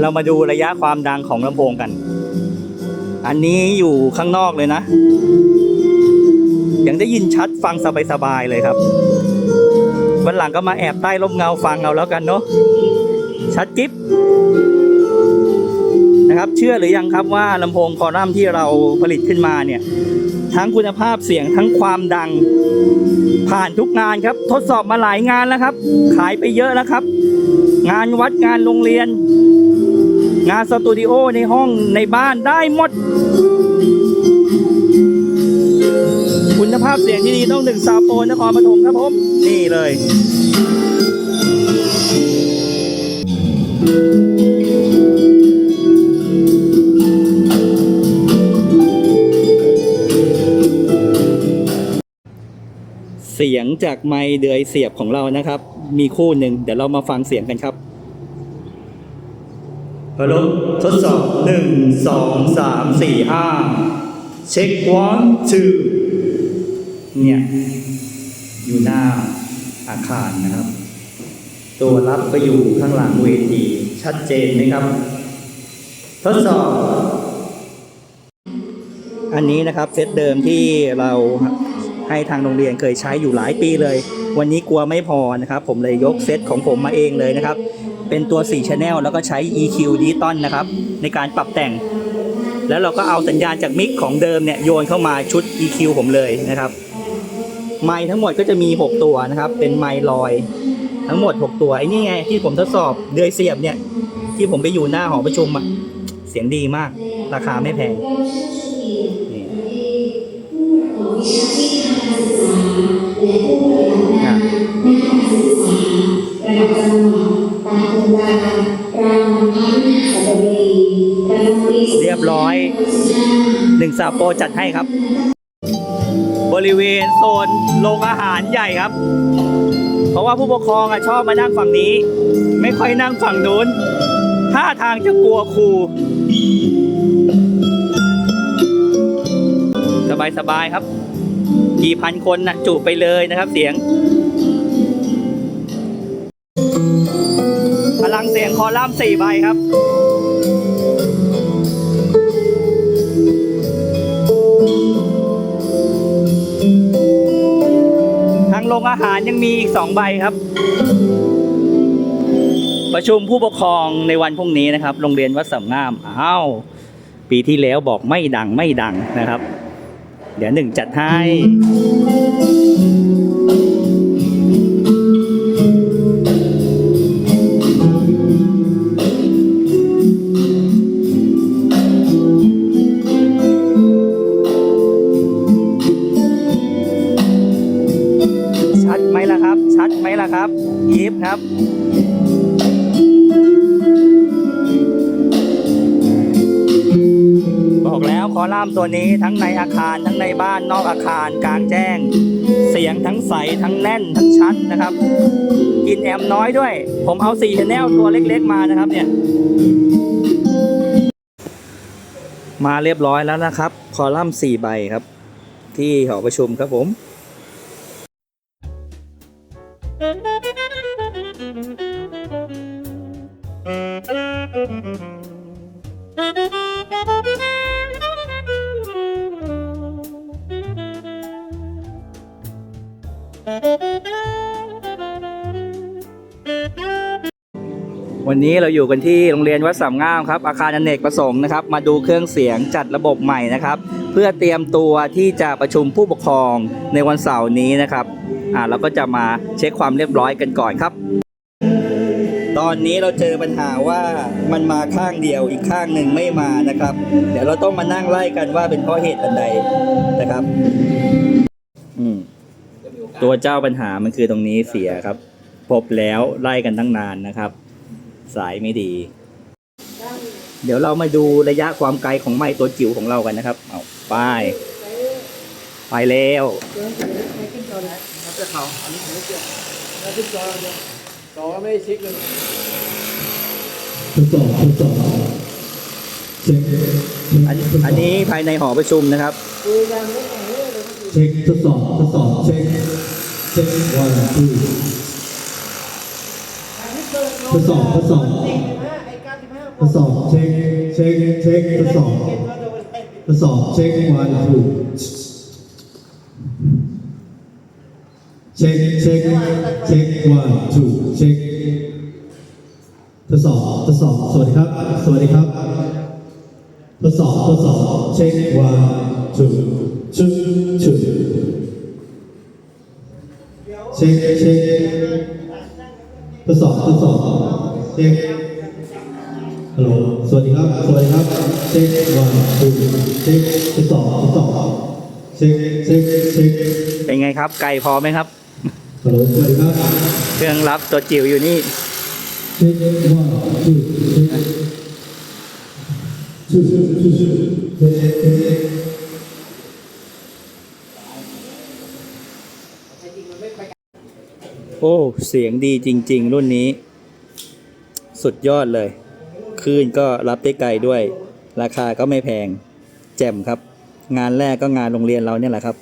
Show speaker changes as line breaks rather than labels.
เรามาดูระยะความดังของลำโพงกัน อันนี้อยู่ข้างนอกเลยนะ ยังได้ยินชัดฟังสบายๆเลยครับ วันหลังก็มาแอบใต้ร่มเงาฟังเอาแล้วกันเนาะ ชัดจิ๊บนะครับ เชื่อหรือยังครับว่าลำโพงคอรัมน์ที่เราผลิตขึ้นมาเนี่ย ทั้งคุณภาพเสียงทั้งความดัง ผ่านทุกงานครับ ทดสอบมาหลายงานแล้วครับ ขายไปเยอะแล้วครับ งานวัดงานโรงเรียน งานสตูดิโอในห้องในบ้านได้หมด คุณภาพเสียงที่ดีต้องหนึ่งซาวโปนนครปฐมครับผม นี่เลยเสียงจากไมค์เดือยเสียบของเรานะครับ มีคู่หนึ่งเดี๋ยวเรามาฟังเสียงกันครับฮัลโหลทดสอบหนึ่งสองสามสี่ห้าเช็ค one two เนี่ย อยู่หน้าอาคารนะครับ ตัวรับก็อยู่ข้างหลังเวที ชัดเจนไหมครับ ทดสอบ อันนี้นะครับเซตเดิมที่เรา ให้ทางโรงเรียนเคยใช้อยู่หลายปีเลย วันนี้กลัวไม่พอนะครับ ผมเลยยกเซตของผมมาเองเลยนะครับ เป็นตัว 4 Channel แล้วก็ใช้ EQ d i g i t a l นะครับ ในการปรับแต่ง แล้วเราก็เอาสัญญาณจากมิกของเดิมเนี่ยโยนเข้ามาชุด EQ ผมเลยนะครับ ไมค์ทั้งหมดก็จะมี 6 ตัวนะครับ เป็นไมค์ลอย ทั้งหมด 6 ตัวไอ้นี่ไงที่ผมทดสอบเดือยเสียบเนี่ยที่ผมไปอยู่หน้าหอประชุมอะเสียงดีมาก ราคาไม่แพง ซาโปจัดให้ครับ บริเวณโซนโรงอาหารใหญ่ครับ เพราะว่าผู้ปกครองอะชอบมานั่งฝั่งนี้ ไม่ค่อยนั่งฝั่งนู้นท่าทางจะกลัวครูสบายสบายครับ กี่พันคนนะจุไปเลยนะครับเสียง พลังเสียงคอลัมน์สี่ใบครับ ทางโรงอาหารยังมีอีกสองใบครับ ประชุมผู้ปกครองในวันพรุ่งนี้นะครับ โรงเรียนวัดสำงามอ้าวปีที่แล้วบอกไม่ดังไม่ดังนะครับ เดี๋ยวหนึ่งจัดให้ ครับยิบครับบอกแล้วคอลัมน์ตัวนี้ทั้งในอาคารทั้งในบ้านนอกอาคารกลางแจ้ง เสียงทั้งใสทั้งแน่นทั้งชัดนะครับ กินแอมน้อยด้วย ผมเอา4 channel ตัวเล็กๆมานะครับเนี่ย มาเรียบร้อยแล้วนะครับ คอลัมน์4ใบครับ ที่หอประชุมครับผม วันนี้เราอยู่กันที่โรงเรียนวัดสามงามครับ อาคารอนเนกประสงค์นะครับ มาดูเครื่องเสียงจัดระบบใหม่นะครับ เพื่อเตรียมตัวที่จะประชุมผู้ปกครองในวันเสาร์นี้นะครับ อ่าเราก็จะมาเช็คความเรียบร้อยกันก่อนครับ ตอนนี้เราเจอปัญหาว่ามันมาข้างเดียวอีกข้างหนึ่งไม่มานะครับ เดี๋ยวเราต้องมานั่งไล่กันว่าเป็นเพราะเหตุอันใดนะครับอืมตัวเจ้าปัญหามันคือตรงนี้เสียครับ พบแล้วไล่กันตั้งนานนะครับ สายไม่ดี เดี๋ยวเรามาดูระยะความไกลของไม้ตัวจิ๋วของเรากันนะครับ เอาไปไปแล้ว
จะเขาอันนี้ผม ไม่เกี่ยวแล้วขึ้นจอเลยจอไม่ได้เช็คเลย
ทดสอบทดสอบเช็ค
อันอันนี้ภายในหอประชุมนะครับ
เช็
คทดสอบทดสอบเช็คเช็ควันทูทดสอบทดสอบทดสอบเช็คเช็คเช็คทดสอบทดสอบเช็ควันถูก เช็คเช็คเช็ควันถูกเช็คทดสอบทดสอบสวัสดีครับ สวัสดีครับทดสอบทดสอบเช็ควันถูกชุดชุดเช็คเช็คทดสอบทดสอบเช็คฮัลโหลสวัสดีครับ สวัสดีครับ เช็ควันทูเช็คทดสอบทดสอบเช็คเช็คเช็ค
เป็นไงครับ ไกลพอไหมครับ
ฮัลโหลสวัสดีครับ
เครื่องรับตัวจิ๋วอยู่นี่
เช็ควันทูเช็คชูชูชูชูเช็คเช็ค
โอ้ เสียงดีจริง ๆ รุ่นนี้ สุดยอดเลยคลื่นก็รับได้ไกลด้วย ราคาก็ไม่แพง แจ่มครับ งานแรกก็งานโรงเรียนเราเนี่ยแหละครับ